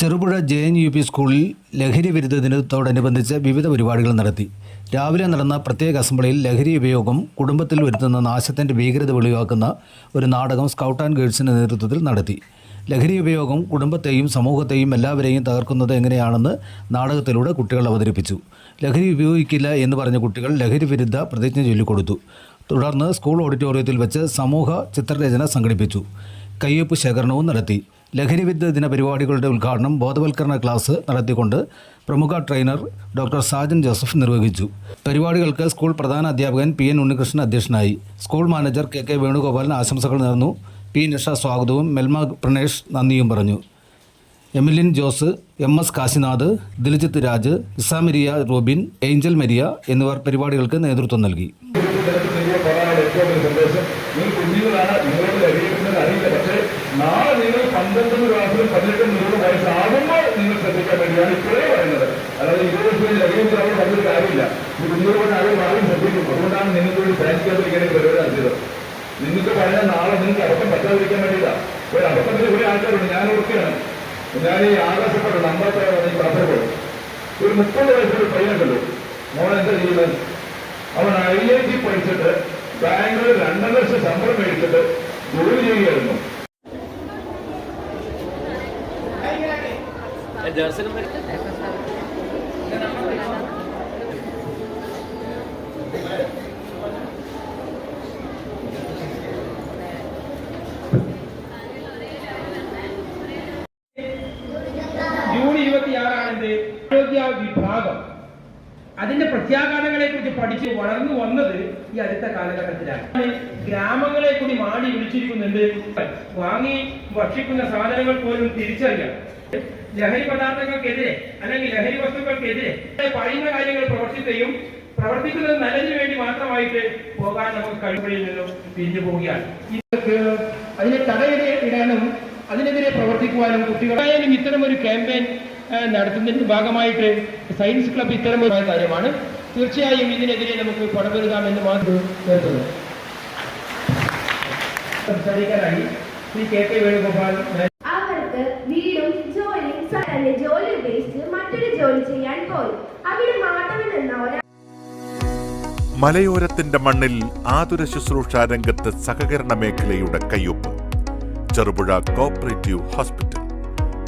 Cherupuzha J N U P സ്കൂളിൽ ലഹരി വിരുദ്ധ ദിനത്തോടനുബന്ധിച്ച് വിവിധ പരിപാടികൾ നടത്തി. രാവിലെ നടന്ന പ്രത്യേക അസംബ്ലിയിൽ ലഹരി ഉപയോഗം കുടുംബത്തിൽ വരുത്തുന്ന നാശത്തിന്റെ ഭീകരത വെളിവാക്കുന്ന ഒരു നാടകം സ്കൗട്ട് ആൻഡ് ഗൈഡ്സിന്റെ നേതൃത്വത്തിൽ നടത്തി. ലഹരി ഉപയോഗം കുടുംബത്തെയും സമൂഹത്തെയും എല്ലാവരെയും തകർക്കുന്നത് എങ്ങനെയാണെന്ന് നാടകത്തിലൂടെ കുട്ടികൾ അവതരിപ്പിച്ചു. ലഹരി ഉപയോഗിക്കില്ല എന്ന് പറഞ്ഞ കുട്ടികൾ ലഹരി വിരുദ്ധ പ്രതിജ്ഞ ചൊല്ലിക്കൊടുത്തു. തുടർന്ന് സ്കൂൾ ഓഡിറ്റോറിയത്തിൽ വെച്ച് സമൂഹ ചിത്രരചന സംഘടിപ്പിച്ചു. കയ്യൊപ്പ് ശേഖരണവും നടത്തി. ലഹരിവിരുദ്ധ ദിന പരിപാടികളുടെ ഉദ്ഘാടനം ബോധവൽക്കരണ ക്ലാസ് നടത്തിക്കൊണ്ട് പ്രമുഖ ട്രെയിനർ ഡോക്ടർ സാജൻ ജോസഫ് നിർവഹിച്ചു. പരിപാടികൾക്ക് സ്കൂൾ പ്രധാന അധ്യാപകൻ പി എൻ ഉണ്ണികൃഷ്ണൻ അധ്യക്ഷനായി. School manager K K Venugopalan ആശംസകൾ നേർന്നു. പി നിഷ സ്വാഗതവും മെൽമ പ്രണേഷ് നന്ദിയും പറഞ്ഞു. എമിലിൻ ജോസ് എം എസ് കാശിനാഥ് ദിലിജിത്ത് രാജ് ഇസാമരിയ റോബിൻ ഏഞ്ചൽ മരിയ എന്നിവർ പരിപാടികൾക്ക് നേതൃത്വം നൽകി. പന്ത്രണ്ട് ക്ലാസ്സിലും പതിനെട്ടും നൂറ് വയസ്സാകുമ്പോൾ നിങ്ങൾ ശ്രദ്ധിക്കാൻ വേണ്ടിയാണ് ഇപ്പോഴേ പറയുന്നത്. അതായത് ഇരുപത് വയസ്സിൽ അധികം അവർ പറഞ്ഞൊരു കാര്യമില്ല. ഈ കുഞ്ഞുങ്ങളോട് ആരും ആരും ശ്രദ്ധിക്കും. അതുകൊണ്ടാണ് നിങ്ങൾക്ക് സയൻസ് ക്യാമ്പിൽ ഇങ്ങനെ പരിപാടി നടത്തിയത്. നിങ്ങൾക്ക് പറഞ്ഞാൽ നാളെ നിങ്ങൾക്ക് അബദ്ധം പറ്റാതിരിക്കാൻ വേണ്ടിയിട്ടാണ് ഒരു അബദ്ധത്തിൽ കുറെ ആൾക്കാരുണ്ട്. ഞാൻ ഓർക്കുകയാണ്. ഞാൻ ഈ ആകാശപ്പെട്ട നമ്പറത്തോടെ ഈ കാസർഗോഡ് ഒരു മുപ്പത് വയസ്സൊരു പയ്യനുണ്ടല്ലോ മോൻ എന്താ ചെയ്യുന്നത് അവൻ ഐ ഐ ടി പഠിച്ചിട്ട് ബാംഗ്ലൂർ രണ്ടര ലക്ഷം ശമ്പളം മേടിച്ചിട്ട് ജോലി ചെയ്യുകയായിരുന്നു ജേഴ്സി നമ്പർ ജൂൺ ഇരുപത്തിയാറാണിത് ആരോഗ്യ വിഭാഗം അതിന്റെ പ്രത്യാഘാതങ്ങളെ കുറിച്ച് പഠിച്ച് വളർന്നു വന്നത് ഈ അടുത്ത കാലഘട്ടത്തിലാണ്. ഗ്രാമങ്ങളെ കൂടി മാടി വിളിച്ചിരിക്കുന്നുണ്ട്. വാങ്ങി ഭക്ഷിക്കുന്ന സാധനങ്ങൾ പോലും തിരിച്ചറിയാം. ലഹരി പദാർത്ഥങ്ങൾക്കെതിരെ അല്ലെങ്കിൽ ലഹരി വസ്തുക്കൾക്കെതിരെ പറയുന്ന കാര്യങ്ങൾ പ്രവർത്തിക്കുകയും പ്രവർത്തിക്കുന്നത് നല്ലതിനു വേണ്ടി മാത്രമായിട്ട് പോകാൻ നമുക്ക് കഴിവുകളിൽ നിന്നും പിരിഞ്ഞു പോവുകയാണ്. അതിനെ തടയിടാനും അതിനെതിരെ പ്രവർത്തിക്കുവാനും കുട്ടികളായാലും ഇത്തരം ഒരു ക്യാമ്പയിൻ നടത്തുന്നതിന്റെ ഭാഗമായിട്ട് സയൻസ് ക്ലബ് ഇത്തരം ഒരു കാര്യമാണ്. തീർച്ചയായും ഇതിനെതിരെ നമുക്ക് പടപെരുകാം എന്ന് മാത്രം കേൾക്കുന്നു. സംസാരിക്കാനായി. ശ്രീ കെ കെ വേണുഗോപാൽ അവർക്ക് വീടും ജോലിയും തന്നെ ജോലി ഉപേക്ഷിച്ച് മറ്റൊരു ജോലി ചെയ്യാൻ പോയി. അവിടെ മാധവൻ എന്ന ഒരാൾ മലയോരത്തിന്റെ മണ്ണിൽ ആതുര ശുശ്രൂഷ രംഗത്ത് സഹകരണ മേഖലയുടെ കയ്യൊപ്പ്. Cherupuzha cooperative hospital